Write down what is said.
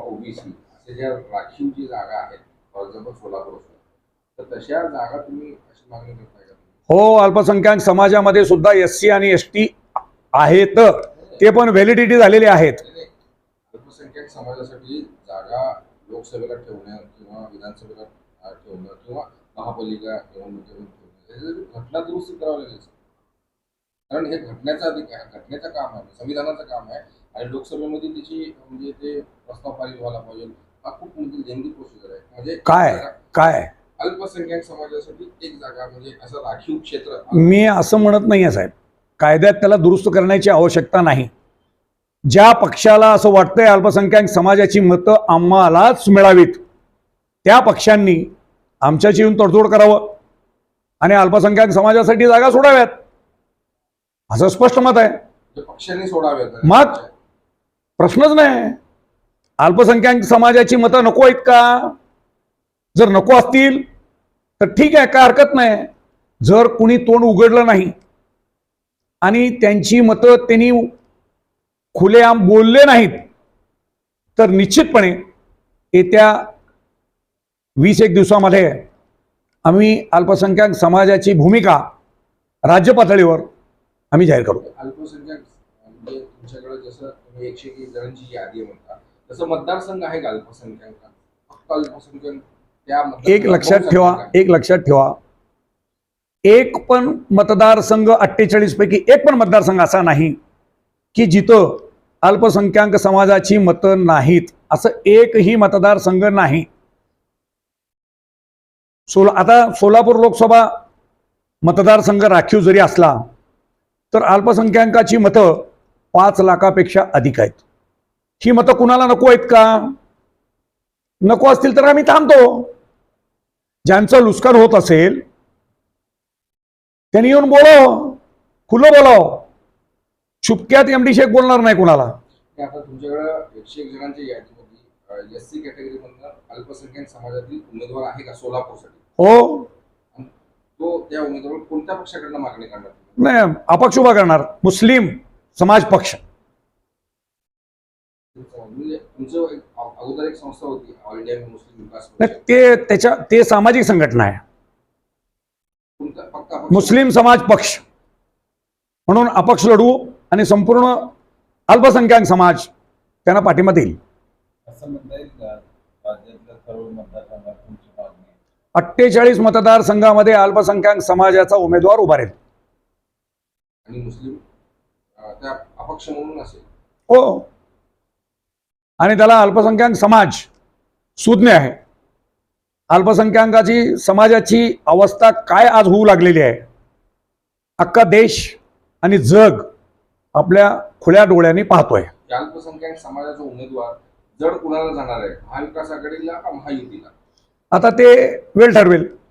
OBC असे ज्या राखीव जी जागा आहेत फॉर एक्झाम्पल सोलापूर तर तशा जागा तुम्ही अशी मागणी करताय का? हो अल्पसंख्याक समाजामध्ये सुद्धा एस सी आणि एस टी आहेत ते पण व्हॅलिडिटी झालेले आहेत. अल्पसंख्याक समाजासाठी जागा लोकसभेला ठेवणं किंवा विधानसभेला ठेवणं किंवा महापालिका त्याच्यासाठी घटना दुरुस्ती करावी लागेल कारण हे घटनेचा अधिकार घटनेचं काम आहे संविधानाचं काम आहे आणि लोकसभेमध्ये त्याची म्हणजे ते प्रस्ताव पारित व्हायला पाहिजे हा खूप म्हणजे लेंदी प्रोसिजर आहे. म्हणजे काय? काय अल्पसंख्याक समाजासाठी एक जागा म्हणजे असं राखीव क्षेत्र. मी असं म्हणत नाही आहे साहेब. कायद्यात त्याला दुरुस्त करण्याची आवश्यकता नाही. ज्या पक्षाला असं वाटतंय अल्पसंख्याक समाजाची मतं आम्हालाच मिळावीत त्या पक्षांनी आमच्याशी येऊन तडजोड करावं आणि अल्पसंख्याक समाजासाठी जागा सोडाव्यात. असं स्पष्ट मत आहे. पक्षांनी सोडावेत मग? प्रश्नच नाही. अल्पसंख्याक समाजाची मतं नको आहेत का? जर नको असतील तर ठीक आहे का हरकत नाही. जर कुणी तोंड उघडलं नाही आणि त्यांची मतं त्यांनी खुलेआम बोलले नाहीत तर निश्चितपणे येत्या वीस एक दिवसामध्ये आम्ही अल्पसंख्याक समाजाची भूमिका राज्य पातळीवर आम्ही जाहीर करू. अल्पसंख्याक म्हणजे तुमच्याकडे जसं तुम्ही एकशे एक जणांची यादी म्हणता तसं मतदारसंघ आहे का अल्पसंख्याक फक्त अल्पसंख्याक त्या एक लक्षात ठेवा. एक लक्षात ठेवा. एक पण मतदारसंघ अठ्ठेचाळीस पैकी एक पण मतदारसंघ असा नाही की जिथं अल्पसंख्याक समाजाची मतं नाहीत. असं एकही मतदारसंघ नाही. सोला आता सोलापूर लोकसभा मतदारसंघ राखीव जरी असला तर अल्पसंख्याकाची मतं पाच लाखापेक्षा अधिक आहेत. ही मतं कुणाला नको आहेत का? नको असतील तर आम्ही थांबतो. ज्यांचं लुस्कान होत असेल त्यांनी येऊन बोलाव खुलं बोलाव चुपक्यात एम डी शेख बोलणार नाही कुणाला. तुमच्याकडे एकशे एक यादीमध्ये एस सी कॅटेगरीमधनं अल्पसंख्याक समाजातील उमेदवार आहे का सोलापूरसाठी? हो. तो त्या उमेदवार कोणत्या पक्षाकडनं मागणी करणार? नाही अपक्ष उभा करणार. मुस्लिम. समाज पक्ष म्हणजे तुमचं एक अ- अगोदर एक संस्था होती ऑल इंडिया मुस्लिम विकास नाही, परिषद. ते त्याच्या ते सामाजिक संघटना आहे? मुस्लिम समाज पक्ष म्हणून अपक्ष लढू आणि संपूर्ण अल्पसंख्याक समाज त्यांना पाठिंबा देईल? अठ्ठेचाळीस मतदारसंघामध्ये अल्पसंख्याक समाजाचा उमेदवार उभा राहील त्या अपक्ष म्हणून असेल. हो. आणि त्याला अल्पसंख्याक समाज सुज्ञ आहे. अल्पसंख्याकाची समाजाची अवस्था काय आज होऊ लागलेली आहे? अख्खा देश आणि जग आपल्या खुल्या डोळ्यांनी पाहतोय. त्या अल्पसंख्याक समाजाचा उमेदवार जड कुणाला जाणार आहे? महाविकास आघाडीला का महायुतीला? आता ते वेळ ठरवेल.